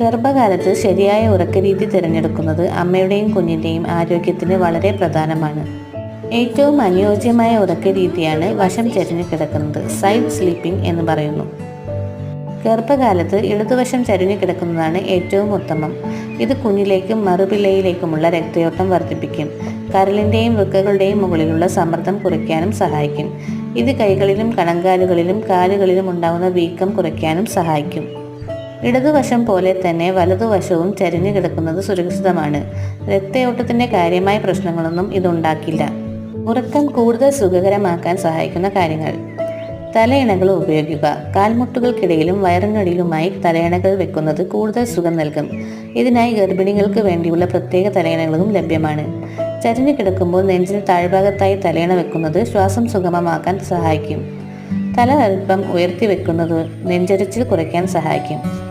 ഗർഭകാലത്ത് ശരിയായ ഉറക്കരീതി തിരഞ്ഞെടുക്കുന്നത് അമ്മയുടെയും കുഞ്ഞിന്റെയും ആരോഗ്യത്തിന് വളരെ പ്രധാനമാണ്. ഏറ്റവും അനുയോജ്യമായ ഉറക്കരീതിയാണ് വശം ചരിഞ്ഞു കിടക്കുന്നത് സൈഡ് സ്ലീപ്പിംഗ് എന്ന് പറയുന്നു. ഗർഭകാലത്ത് ഇടതുവശം ചരിഞ്ഞു കിടക്കുന്നതാണ് ഏറ്റവും ഉത്തമം. ഇത് കുഞ്ഞിലേക്കും മറുപിള്ളയിലേക്കുമുള്ള രക്തയോട്ടം വർദ്ധിപ്പിക്കും. കരളിന്റെയും വൃക്കകളുടെയും മുകളിലുള്ള സമ്മർദ്ദം കുറയ്ക്കാനും സഹായിക്കും. ഇത് കൈകളിലും കണങ്കാലുകളിലും കാലുകളിലും ഉണ്ടാകുന്ന വീക്കം കുറയ്ക്കാനും സഹായിക്കും. ഇടതുവശം പോലെ തന്നെ വലതുവശവും ചരിഞ്ഞു കിടക്കുന്നത് സുരക്ഷിതമാണ്. രക്തയോട്ടത്തിന്റെ കാര്യമായ പ്രശ്നങ്ങളൊന്നും ഇതുണ്ടാക്കില്ല. ഉറക്കം കൂടുതൽ സുഖകരമാക്കാൻ സഹായിക്കുന്ന കാര്യങ്ങൾ. തലയിണകൾ ഉപയോഗിക്കുക. കാൽമുട്ടുകൾക്കിടയിലും വയറിനടിയിലുമായി തലയിണകൾ വെക്കുന്നത് കൂടുതൽ സുഖം നൽകും. ഇതിനായി ഗർഭിണികൾക്ക് വേണ്ടിയുള്ള പ്രത്യേക തലയിണകളും ലഭ്യമാണ്. ചരിഞ്ഞു കിടക്കുമ്പോൾ നെഞ്ചിന് താഴ്ഭാഗത്തായി തലയിണ വെക്കുന്നത് ശ്വാസം സുഗമമാക്കാൻ സഹായിക്കും. തല അല്പം ഉയർത്തി വെക്കുന്നത് നെഞ്ചരിച്ചിൽ കുറയ്ക്കാൻ സഹായിക്കും.